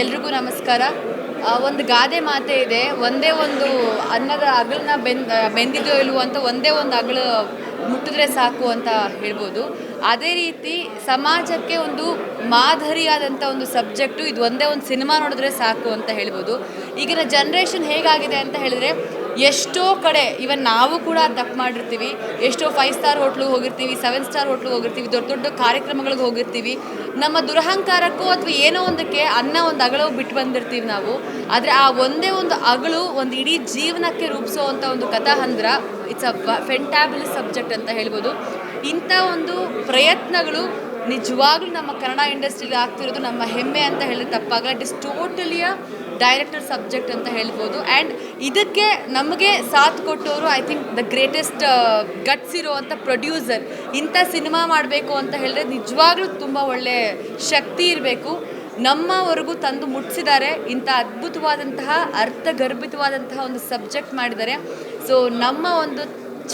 ಎಲ್ರಿಗೂ ನಮಸ್ಕಾರ. ಒಂದು ಗಾದೆ ಮಾತೆ ಇದೆ. ಒಂದೇ ಒಂದು ಅನ್ನದ ಅಗಲನ್ನ ಬೆಂದ ಬೆಂದಿದೋ ಇಲ್ವೋ ಅಂತ ಒಂದೇ ಒಂದು ಅಗಳು ಮುಟ್ಟಿದ್ರೆ ಸಾಕು ಅಂತ ಹೇಳ್ಬೋದು. ಅದೇ ರೀತಿ ಸಮಾಜಕ್ಕೆ ಒಂದು ಮಾದರಿಯಾದಂಥ ಒಂದು ಸಬ್ಜೆಕ್ಟು, ಇದು ಒಂದೇ ಒಂದು ಸಿನಿಮಾ ನೋಡಿದ್ರೆ ಸಾಕು ಅಂತ ಹೇಳ್ಬೋದು. ಈಗಿನ ಜನ್ರೇಷನ್ ಹೇಗಾಗಿದೆ ಅಂತ ಹೇಳಿದ್ರೆ ಎಷ್ಟೋ ಕಡೆ ಇವನ್ ನಾವು ಕೂಡ ತಪ್ಪು ಮಾಡಿರ್ತೀವಿ. ಎಷ್ಟೋ ಫೈವ್ ಸ್ಟಾರ್ ಹೋಟ್ಲಿಗೆ ಹೋಗಿರ್ತೀವಿ ಸೆವೆನ್ ಸ್ಟಾರ್ ಹೋಟ್ಲಿಗೆ ಹೋಗಿರ್ತೀವಿ, ದೊಡ್ಡ ದೊಡ್ಡ ಕಾರ್ಯಕ್ರಮಗಳಿಗೆ ಹೋಗಿರ್ತೀವಿ. ನಮ್ಮ ದುರಹಂಕಾರಕ್ಕೂ ಅಥವಾ ಏನೋ ಒಂದಕ್ಕೆ ಅನ್ನ ಒಂದು ಅಗಳು ಬಿಟ್ಟು ಬಂದಿರ್ತೀವಿ ನಾವು. ಆದರೆ ಆ ಒಂದೇ ಒಂದು ಅಗಳು ಒಂದು ಇಡೀ ಜೀವನಕ್ಕೆ ರೂಪಿಸೋವಂಥ ಒಂದು ಕಥಾಹಂದ್ರ ಇಟ್ಸ್ ಅ ಫೆಂಟಾಬಲ್ ಸಬ್ಜೆಕ್ಟ್ ಅಂತ ಹೇಳ್ಬೋದು. ಇಂಥ ಒಂದು ಪ್ರಯತ್ನಗಳು ನಿಜವಾಗ್ಲೂ ನಮ್ಮ ಕನ್ನಡ ಇಂಡಸ್ಟ್ರಿಲಿ ಆಗ್ತಿರೋದು ನಮ್ಮ ಹೆಮ್ಮೆ ಅಂತ ಹೇಳಿದ್ರೆ ತಪ್ಪಾಗಲ್ಲ. It is totally a director subject ಅಂತ ಹೇಳ್ಬೋದು. ಆ್ಯಂಡ್ ಇದಕ್ಕೆ ನಮಗೆ ಸಾಥ್ ಕೊಟ್ಟವರು I think the greatest guts ಇರುವಂಥ ಪ್ರೊಡ್ಯೂಸರ್ ಇಂಥ ಸಿನಿಮಾ ಮಾಡಬೇಕು ಅಂತ ಹೇಳಿದ್ರೆ ನಿಜವಾಗ್ಲೂ ತುಂಬ ಒಳ್ಳೆ ಶಕ್ತಿ ಇರಬೇಕು. ನಮ್ಮವರೆಗೂ ತಂದು ಮುಟ್ಟಿಸಿದ್ದಾರೆ ಇಂಥ ಅದ್ಭುತವಾದಂತಹ, ಅರ್ಥಗರ್ಭಿತವಾದಂತಹ ಒಂದು ಸಬ್ಜೆಕ್ಟ್ ಮಾಡಿದ್ದಾರೆ. ಸೊ ನಮ್ಮ ಒಂದು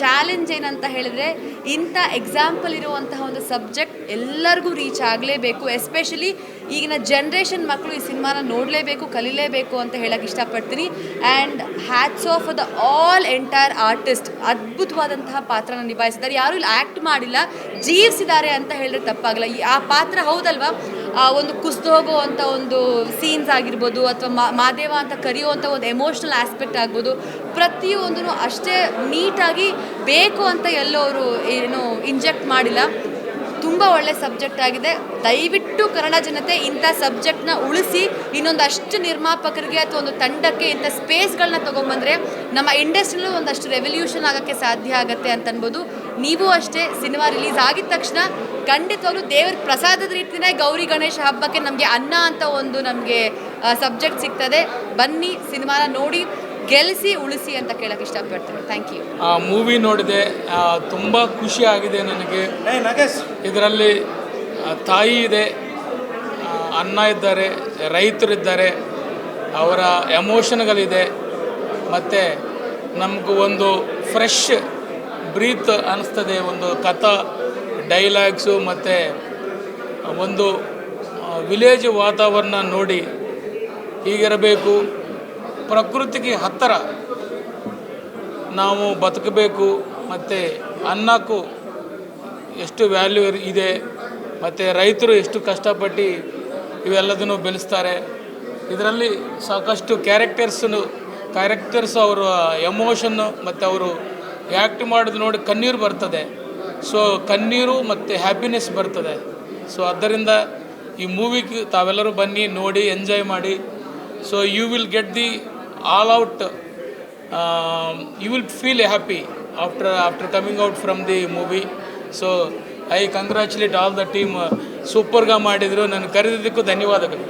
ಚಾಲೆಂಜ್ ಏನಂತ ಹೇಳಿದ್ರೆ, ಇಂಥ ಎಕ್ಸಾಂಪಲ್ ಇರುವಂತಹ ಒಂದು ಸಬ್ಜೆಕ್ಟ್ ಎಲ್ಲರಿಗೂ ರೀಚ್ ಆಗಲೇಬೇಕು. ಎಸ್ಪೆಷಲಿ ಈಗಿನ ಜನ್ರೇಷನ್ ಮಕ್ಕಳು ಈ ಸಿನಿಮಾನ ನೋಡಲೇಬೇಕು, ಕಲಿಲೇಬೇಕು ಅಂತ ಹೇಳಕ್ಕೆ ಇಷ್ಟಪಡ್ತೀನಿ. And hats off the all entire artist ಅದ್ಭುತವಾದಂತಹ ಪಾತ್ರನ ನಿಭಾಯಿಸಿದ್ದಾರೆ. ಯಾರು ಇಲ್ಲಿ ಆ್ಯಕ್ಟ್ ಮಾಡಿಲ್ಲ, ಜೀವಿಸಿದ್ದಾರೆ ಅಂತ ಹೇಳಿದ್ರೆ ತಪ್ಪಾಗಲ್ಲ. ಆ ಪಾತ್ರ ಹೌದಲ್ವಾ? ಒಂದು ಕುಸ್ದು ಹೋಗುವಂಥ ಒಂದು ಸೀನ್ಸ್ ಆಗಿರ್ಬೋದು ಅಥವಾ ಮಾದೇವ ಅಂತ ಕರೆಯುವಂಥ ಒಂದು ಎಮೋಷ್ನಲ್ ಆಸ್ಪೆಕ್ಟ್ ಆಗ್ಬೋದು ಪ್ರತಿಯೊಂದೂ ಅಷ್ಟೇ ನೀಟಾಗಿ ಬೇಕು ಅಂತ ಎಲ್ಲೋ ಅವರು ಏನು ಇಂಜೆಕ್ಟ್ ಮಾಡಿಲ್ಲ. ತುಂಬ ಒಳ್ಳೆ ಸಬ್ಜೆಕ್ಟ್ ಆಗಿದೆ. ದಯವಿಟ್ಟು ಕನ್ನಡ ಜನತೆ ಇಂಥ ಸಬ್ಜೆಕ್ಟ್ನ ಉಳಿಸಿ, ಇನ್ನೊಂದಷ್ಟು ನಿರ್ಮಾಪಕರಿಗೆ ಅಥವಾ ಒಂದು ತಂಡಕ್ಕೆ ಇಂಥ ಸ್ಪೇಸ್ಗಳನ್ನ ತೊಗೊಂಬಂದರೆ ನಮ್ಮ ಇಂಡಸ್ಟ್ರಿಲೂ ಒಂದಷ್ಟು ರೆವಲ್ಯೂಷನ್ ಆಗೋಕ್ಕೆ ಸಾಧ್ಯ ಆಗುತ್ತೆ ಅಂತ ಅನ್ಬೋದು. ನೀವು ಅಷ್ಟೇ, ಸಿನಿಮಾ ರಿಲೀಸ್ ಆಗಿದ ತಕ್ಷಣ ಖಂಡಿತವಾಗ್ಲೂ ದೇವ್ರ ಪ್ರಸಾದದ ರೀತಿಯೇ ಗೌರಿ ಗಣೇಶ ಹಬ್ಬಕ್ಕೆ ನಮಗೆ ಅನ್ನ ಅಂತ ಒಂದು ನಮಗೆ ಸಬ್ಜೆಕ್ಟ್ ಸಿಗ್ತದೆ. ಬನ್ನಿ, ಸಿನಿಮಾನ ನೋಡಿ. ಗೆಲ್ಲಿಸಿ ಉಳಿಸಿ ಅಂತ ಕೇಳಕ್ಕೆ ಇಷ್ಟಪಡ್ತೀನಿ. ಥ್ಯಾಂಕ್ ಯು ಆ ಮೂವಿ ನೋಡಿದೆ. ತುಂಬ ಖುಷಿ ಆಗಿದೆ ನನಗೆ. ಇದರಲ್ಲಿ ತಾಯಿ ಇದೆ. ಆ, ಅನ್ನ ಇದ್ದಾರೆ ರೈತರಿದ್ದಾರೆ. ಅವರ ಎಮೋಷನ್ಗಳಿದೆ ಮತ್ತು ನಮಗೂ ಒಂದು ಫ್ರೆಶ್ ಬ್ರೀತ್ ಅನ್ನಿಸ್ತದೆ ಒಂದು ಕಥಾ ಡೈಲಾಗ್ಸು ಮತ್ತು ಒಂದು ವಿಲೇಜ್ ವಾತಾವರಣ ನೋಡಿ ಹೀಗಿರಬೇಕು. ಪ್ರಕೃತಿಗೆ ಹತ್ತಿರ. ನಾವು ಬದುಕಬೇಕು, ಮತ್ತು ಅನ್ನಕ್ಕೂ ಎಷ್ಟು ವ್ಯಾಲ್ಯೂ ಇದೆ, ಮತ್ತು ರೈತರು ಎಷ್ಟು ಕಷ್ಟಪಟ್ಟು ಇವೆಲ್ಲದನ್ನು ಬೆಳೆಸ್ತಾರೆ. ಇದರಲ್ಲಿ ಸಾಕಷ್ಟು ಕ್ಯಾರೆಕ್ಟರ್ಸನ್ನು ಕ್ಯಾರೆಕ್ಟರ್ಸ್ ಅವರ ಎಮೋಷನ್ನು ಮತ್ತು ಅವರು ಆ್ಯಕ್ಟ್ ಮಾಡೋದು ನೋಡಿ ಕಣ್ಣೀರು ಬರ್ತದೆ. ಸೊ ಕಣ್ಣೀರು ಮತ್ತು ಹ್ಯಾಪಿನೆಸ್ ಬರ್ತದೆ. ಸೊ ಆದ್ದರಿಂದ ಈ ಮೂವಿಗೆ ತಾವೆಲ್ಲರೂ ಬನ್ನಿ, ನೋಡಿ ಎಂಜಾಯ್ ಮಾಡಿ. So you will get the all out you will feel happy after after coming out from the movie so I congratulate all the team ಸೂಪರ್ಗಾ ಮಾಡಿದರು. ನಾನು ಕರೆದಿದ್ದಕ್ಕೂ ಧನ್ಯವಾದಗಳು.